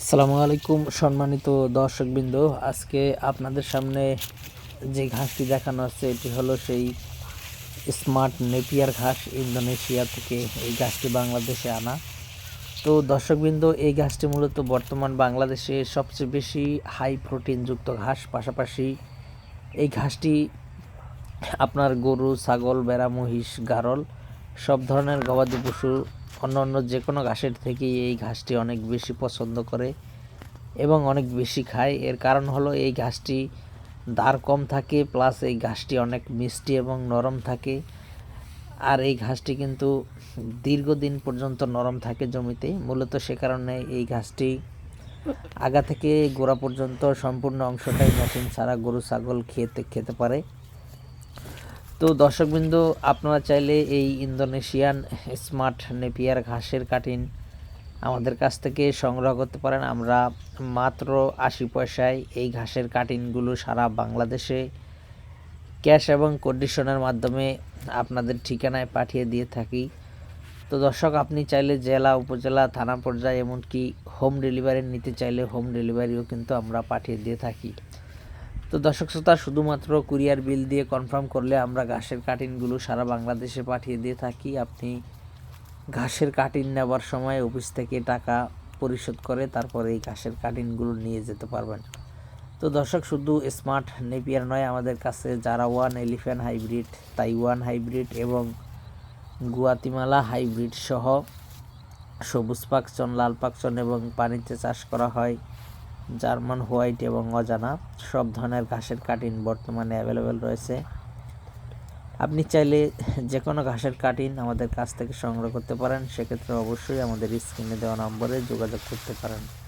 আসসালামু আলাইকুম সম্মানিত দর্শকবৃন্দ। আজকে আপনাদের সামনে যে ঘাসটি দেখানো হচ্ছে এটি হলো সেই স্মার্ট নেপিয়ার ঘাস ইন্দোনেশিয়া থেকে এই ঘাসটি বাংলাদেশে আনা। তো দর্শকবৃন্দ, এই ঘাসটি মূলত বর্তমান বাংলাদেশে সবচেয়ে বেশি হাই প্রোটিনযুক্ত ঘাস। পাশাপাশি এই ঘাসটি আপনার গরু, ছাগল, বেড়া, মহিষ, গারল সব ধরনের গবাদি পশু, অন্য অন্য যে কোনো ঘাসের থেকেই এই ঘাসটি অনেক বেশি পছন্দ করে এবং অনেক বেশি খায়। এর কারণ হলো এই ঘাসটি দার কম থাকে, প্লাস এই ঘাসটি অনেক মিষ্টি এবং নরম থাকে। আর এই ঘাসটি কিন্তু দীর্ঘদিন পর্যন্ত নরম থাকে জমিতে। মূলত সে কারণে এই ঘাসটি আগা থেকে গোড়া পর্যন্ত সম্পূর্ণ অংশটাই মেশিন ছাড়া গরু, ছাগল খেতে খেতে পারে। তো দর্শকবৃন্দ, আপনারা চাইলে এই ইন্দোনেশিয়ান স্মার্ট নেপিয়ার ঘাসের কাটিন আমাদের কাছ থেকে সংগ্রহ করতে পারেন। আমরা মাত্র আশি পয়সায় এই ঘাসের কাটিনগুলো সারা বাংলাদেশে ক্যাশ এবং কন্ডিশনের মাধ্যমে আপনাদের ঠিকানায় পাঠিয়ে দিয়ে থাকি। তো দর্শক, আপনি চাইলে জেলা, উপজেলা, থানা পর্যায়ে এমনকি হোম ডেলিভারি নিতে চাইলে হোম ডেলিভারিও কিন্তু আমরা পাঠিয়ে দিয়ে থাকি। তো দর্শক শ্রোতা, শুধুমাত্র কুরিয়ার বিল দিয়ে কনফার্ম করলে আমরা ঘাসের কাটিনগুলো সারা বাংলাদেশে পাঠিয়ে দিয়ে থাকি। আপনি ঘাসের কাটিন নেবার সময় অফিস থেকে টাকা পরিশোধ করে তারপরে এই ঘাসের কাটিনগুলো নিয়ে যেতে পারবেন। তো দর্শক, শুধু স্মার্ট নেপিয়ার নয়, আমাদের কাছে যারা one elephant hybrid Taiwan hybrid এবং গুয়াতিমালা হাইব্রিড সহ সবুজ পাকচন লাল পাকচন এবং পানিতে চাষ করা হয় জার্মান, হোয়াইট এবং অজানা সব ধরনের ঘাসের কাটিন বর্তমানে অ্যাভেলেবেল রয়েছে। আপনি চাইলে যে কোনো ঘাসের কাটিন আমাদের কাছ থেকে সংগ্রহ করতে পারেন। সেক্ষেত্রে অবশ্যই আমাদের স্ক্রিনে দেওয়া নম্বরে যোগাযোগ করতে পারেন।